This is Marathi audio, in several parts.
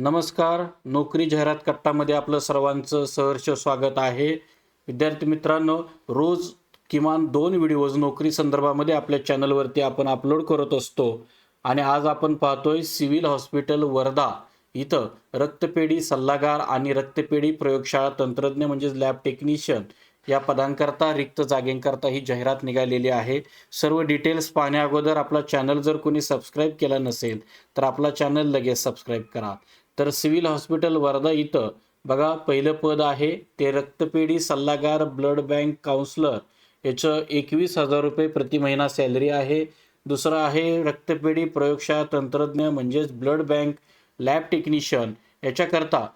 नमस्कार. नोकरी जाहिरात कट्टामध्ये आपलं सर्वांचं सहर्ष स्वागत आहे. विद्यार्थी मित्रांनो रोज किमान दोन व्हिडिओज नोकरी संदर्भामध्ये आपल्या चॅनलवरती आपण अपलोड करत असतो. आणि आज आपण पाहतोय सिव्हिल हॉस्पिटल वर्धा इथं रक्तपेढी सल्लागार आणि रक्तपेढी प्रयोगशाळा तंत्रज्ञ म्हणजेच लॅब टेक्निशियन या पदांकरता रिक्त जागेंकरता ही जाहिरात निघालेली आहे. सर्व डिटेल्स पाहण्या अगोदर आपला चॅनल जर कोणी सबस्क्राईब केला नसेल तर आपला चॅनल लगेच सबस्क्राईब करा. तर सिव्हिल हॉस्पिटल वर्धा इथं. बघा पहिलं पद आहे ते रक्तपेढी सल्लागार ब्लड बँक काउन्सलर. याचं एकवीस हजार रुपये प्रति महिना सॅलरी आहे. दुसरं आहे रक्तपेढी प्रयोगशाळा तंत्रज्ञ म्हणजेच ब्लड बँक लॅब टेक्निशियन. याच्याकरता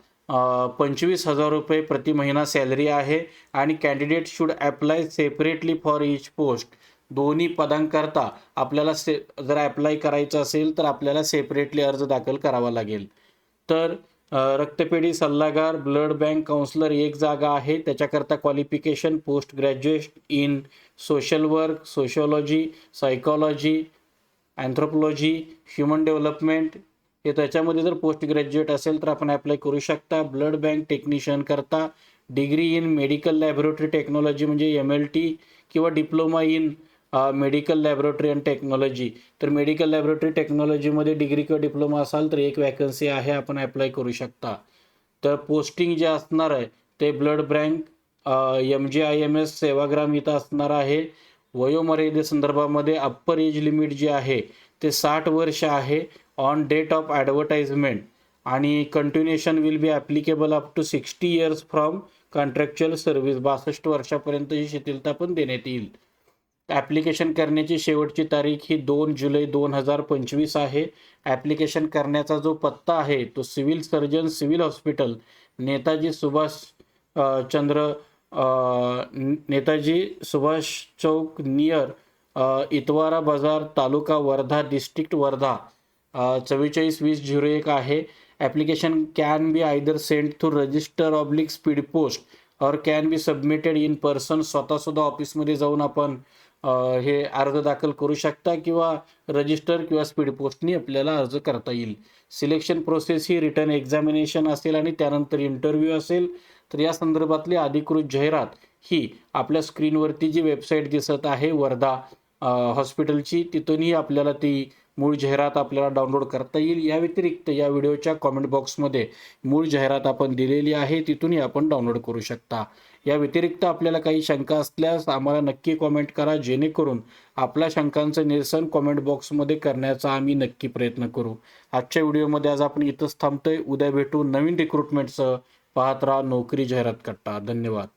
पंचवीस हजार रुपये प्रति महिना सॅलरी आहे आणि candidate should apply separately for each post. दोन्ही पदांकरता आपल्याला से जर ॲप्लाय करायचं असेल तर आपल्याला सेपरेटली अर्ज दाखल करावा लागेल. तर रक्तपेढी सल्लागार ब्लड बँक काउन्सलर एक जागा आहे. त्याच्याकरता qualification post graduate in social work sociology psychology anthropology human development हे त्याच्यामध्ये जर पोस्ट ग्रॅज्युएट असेल तर आपण अप्लाय करू शकता. ब्लड बँक टेक्निशियन करता. Degree in medical laboratory technology म्हणजे एम एल टी किंवा diploma in medical laboratory and technology तर मेडिकल लॅबोरेटरी टेक्नॉलॉजीमध्ये डिग्री किंवा डिप्लोमा असाल तर एक वॅकन्सी आहे आपण अप्लाय करू शकता. तर पोस्टिंग जे असणार आहे ते blood bank M G I M S Sevagram इथं असणार आहे. वयोमर्यादे संदर्भामध्ये अप्पर एज लिमिट जे आहे ते साठ वर्ष आहे. ऑन डेट ऑफ ॲडव्हर्टाइजमेंट आणि continuation will be applicable up to sixty years from contractual service बासष्ट वर्षापर्यंतची शिथिलता पण देण्यात येईल. ॲप्लिकेशन करण्याची शेवटची तारीख ही दोन जुलै दोन हजार पंचवीस आहे. ॲप्लिकेशन करण्याचा जो पत्ता आहे तो civil surgeon civil hospital Netaji Subhash Chandra Netaji Subhash Chowk near Itwara Bazar तालुका वर्धा डिस्ट्रिक्ट वर्धा. चव्वेचाळीस वीस झिरो एक आहे. Application can be either send through register oblique speed post or can be submitted in person स्वतःसुद्धा ऑफिसमध्ये जाऊन आपण हे अर्ज दाखल करू शकता किंवा रजिस्टर किंवा स्पीड पोस्टनी आपल्याला अर्ज करता येईल. सिलेक्शन प्रोसेस ही रिटर्न एक्झामिनेशन असेल आणि त्यानंतर इंटरव्ह्यू असेल. तर या संदर्भातली अधिकृत जाहिरात ही आपल्या स्क्रीनवरती जी वेबसाईट दिसत आहे वर्धा हॉस्पिटलची तिथूनही आपल्याला ती मूळ जाहिरात आपल्याला डाउनलोड करता येईल. या व्यतिरिक्त या व्हिडिओच्या कॉमेंट बॉक्समध्ये मूळ जाहिरात आपण दिलेली आहे तिथूनही आपण डाउनलोड करू शकता. या व्यतिरिक्त आपल्याला काही शंका असल्यास आम्हाला नक्की कॉमेंट करा जेणेकरून आपल्या शंकांचं निरसन कॉमेंट बॉक्समध्ये करण्याचा आम्ही नक्की प्रयत्न करू. आजच्या व्हिडिओमध्ये आज आपण इथंच थांबतोय. उद्या भेटू नवीन रिक्रुटमेंटसह पाहत राहा नोकरी जाहिरात कट्टा. धन्यवाद.